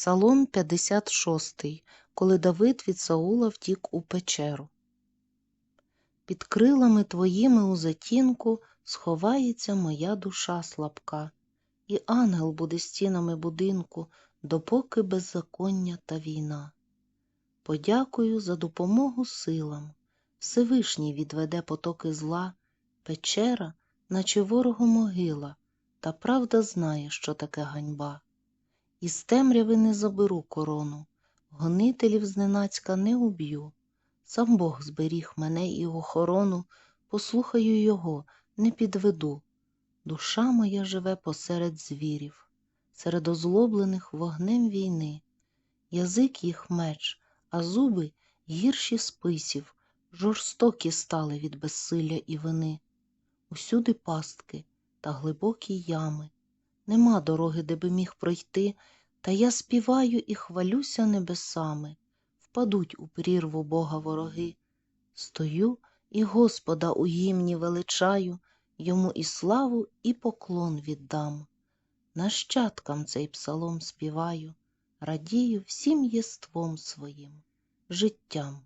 Псалом 56, коли Давид від Саула втік у печеру. Під крилами твоїми у затінку сховається моя душа слабка, і ангел буде стінами будинку, допоки беззаконня та війна. Подякую за допомогу силам. Всевишній відведе потоки зла, печера, наче ворогу могила, та правда знає, що таке ганьба. Із темряви не заберу корону, гонителів зненацька не уб'ю. Сам Бог зберіг мене і охорону, послухаю його, не підведу. Душа моя живе посеред звірів, серед озлоблених вогнем війни. Язик їх меч, а зуби гірші списів, жорстокі стали від безсилля і вини. Усюди пастки та глибокі ями. Нема дороги, де би міг пройти, та я співаю і хвалюся небесами. Впадуть у прірву Бога вороги. Стою і Господа у гімні величаю, йому і славу, і поклон віддам. Нащадкам цей псалом співаю, радію всім єством своїм, життям.